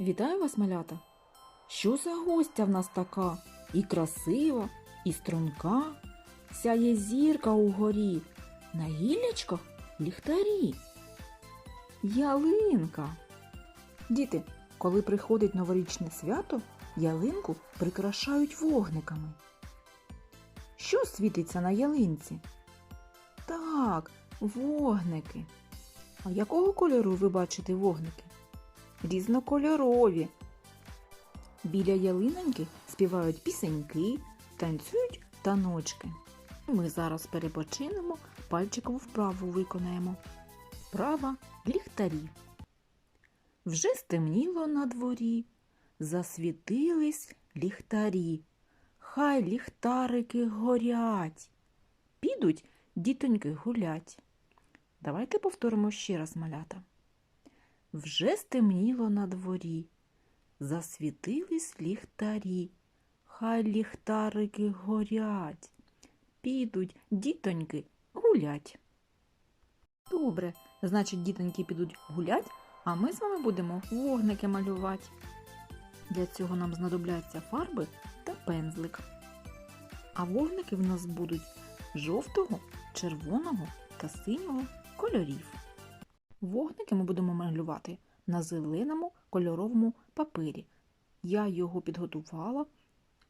Вітаю вас, малята! Що за гостя в нас така? І красива, і струнка, сяє зірка угорі, на гіллячках ліхтарі. Ялинка. Діти, коли приходить новорічне свято, ялинку прикрашають вогниками. Що світиться на ялинці? Так, вогники. А якого кольору ви бачите вогники? Різнокольорові. Біля ялиноньки співають пісеньки, танцюють таночки. Ми зараз перепочинемо, пальчикову вправу виконаємо. Права ліхтарі. Вже стемніло на дворі, засвітились ліхтарі. Хай ліхтарики горять. Підуть дітоньки гулять. Давайте повторимо ще раз малята. Вже стемніло на дворі, засвітились ліхтарі, хай ліхтарики горять, підуть дітоньки гулять. Добре, значить, дітоньки підуть гулять, а ми з вами будемо вогники малювати. Для цього нам знадобляться фарби та пензлик. А вогники в нас будуть жовтого, червоного та синього кольорів. Вогники ми будемо малювати на зеленому кольоровому папері. Я його підготувала,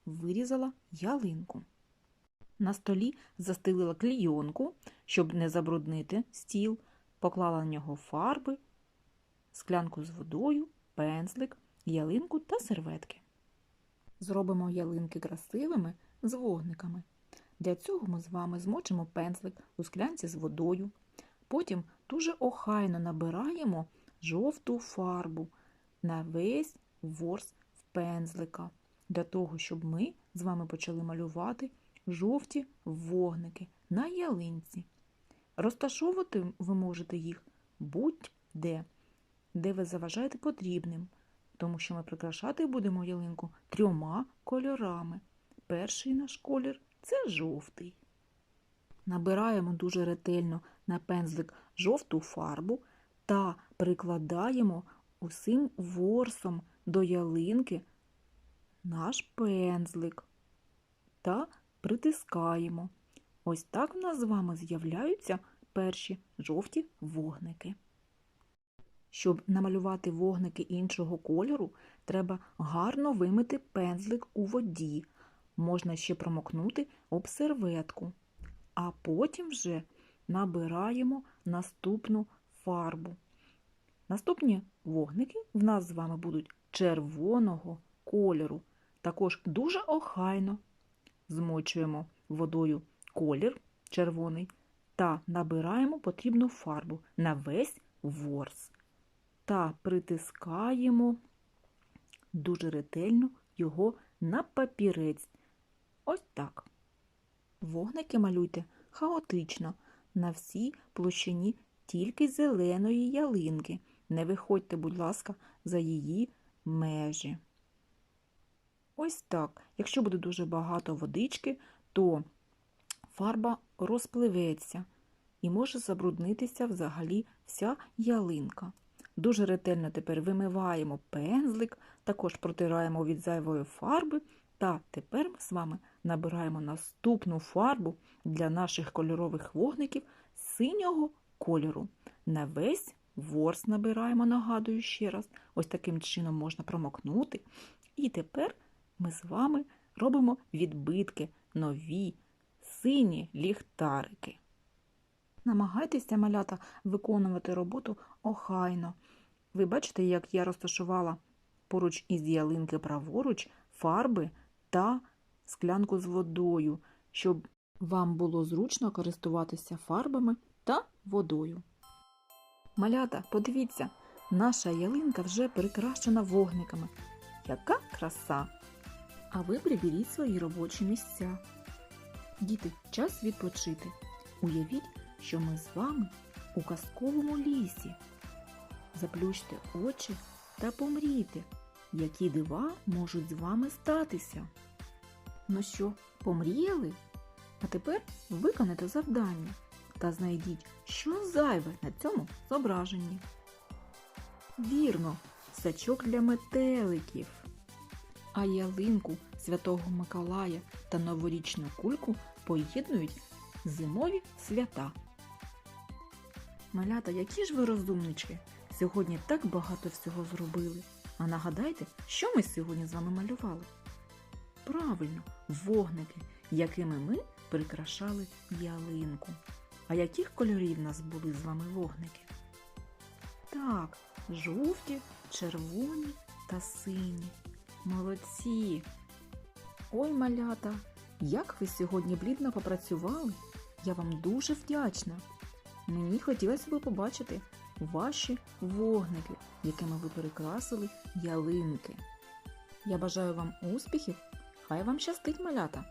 вирізала ялинку. На столі застелила клійонку, щоб не забруднити стіл, поклала на нього фарби, склянку з водою, пензлик, ялинку та серветки. Зробимо ялинки красивими з вогниками. Для цього ми з вами змочимо пензлик у склянці з водою. Потім дуже охайно набираємо жовту фарбу на весь ворс в пензлика, для того, щоб ми з вами почали малювати жовті вогники на ялинці. Розташовувати ви можете їх будь-де, де ви заважаєте потрібним, тому що ми прикрашати будемо ялинку трьома кольорами. Перший наш колір це жовтий. Набираємо дуже ретельно на пензлик жовту фарбу та прикладаємо усім ворсом до ялинки наш пензлик та притискаємо. Ось так в нас з вами з'являються перші жовті вогники. Щоб намалювати вогники іншого кольору, треба гарно вимити пензлик у воді. Можна ще промокнути об серветку а потім вже набираємо наступну фарбу. Наступні вогники в нас з вами будуть червоного кольору. Також дуже охайно змочуємо водою колір червоний та набираємо потрібну фарбу на весь ворс та притискаємо дуже ретельно його на папірець. Ось так. Вогники малюйте хаотично на всій площині тільки зеленої ялинки. Не виходьте, будь ласка, за її межі. Ось так. Якщо буде дуже багато водички, то фарба розпливеться і може забруднитися взагалі вся ялинка. Дуже ретельно тепер вимиваємо пензлик, також протираємо від зайвої фарби. Та тепер ми з вами набираємо наступну фарбу для наших кольорових вогників синього кольору. На весь ворс набираємо, нагадую ще раз, ось таким чином можна промокнути. І тепер ми з вами робимо відбитки, нові сині ліхтарики. Намагайтеся, малята, виконувати роботу охайно. Ви бачите, як я розташувала поруч із ялинки праворуч фарби та склянку з водою, щоб вам було зручно користуватися фарбами та водою. Малята, подивіться, наша ялинка вже прикрашена вогниками. Яка краса! А ви приберіть свої робочі місця. Діти, час відпочити. Уявіть, що ми з вами у казковому лісі. Заплющте очі та помрійте, які дива можуть з вами статися. Ну що, помріяли? А тепер виконайте завдання та знайдіть, що зайве на цьому зображенні. Вірно, сачок для метеликів. А ялинку Святого Миколая та новорічну кульку поєднують зимові свята. Малята, які ж ви розумнички? Сьогодні так багато всього зробили. А нагадайте, що ми сьогодні з вами малювали? Правильно, вогники, якими ми прикрашали ялинку. А яких кольорів в нас були з вами вогники? Так, жовті, червоні та сині. Молодці! Ой, малята, як ви сьогодні блідно попрацювали? Я вам дуже вдячна. Мені хотілося б побачити ваші вогники, якими ви перекрасили ялинки. Я бажаю вам успіхів, хай вам щастить малята!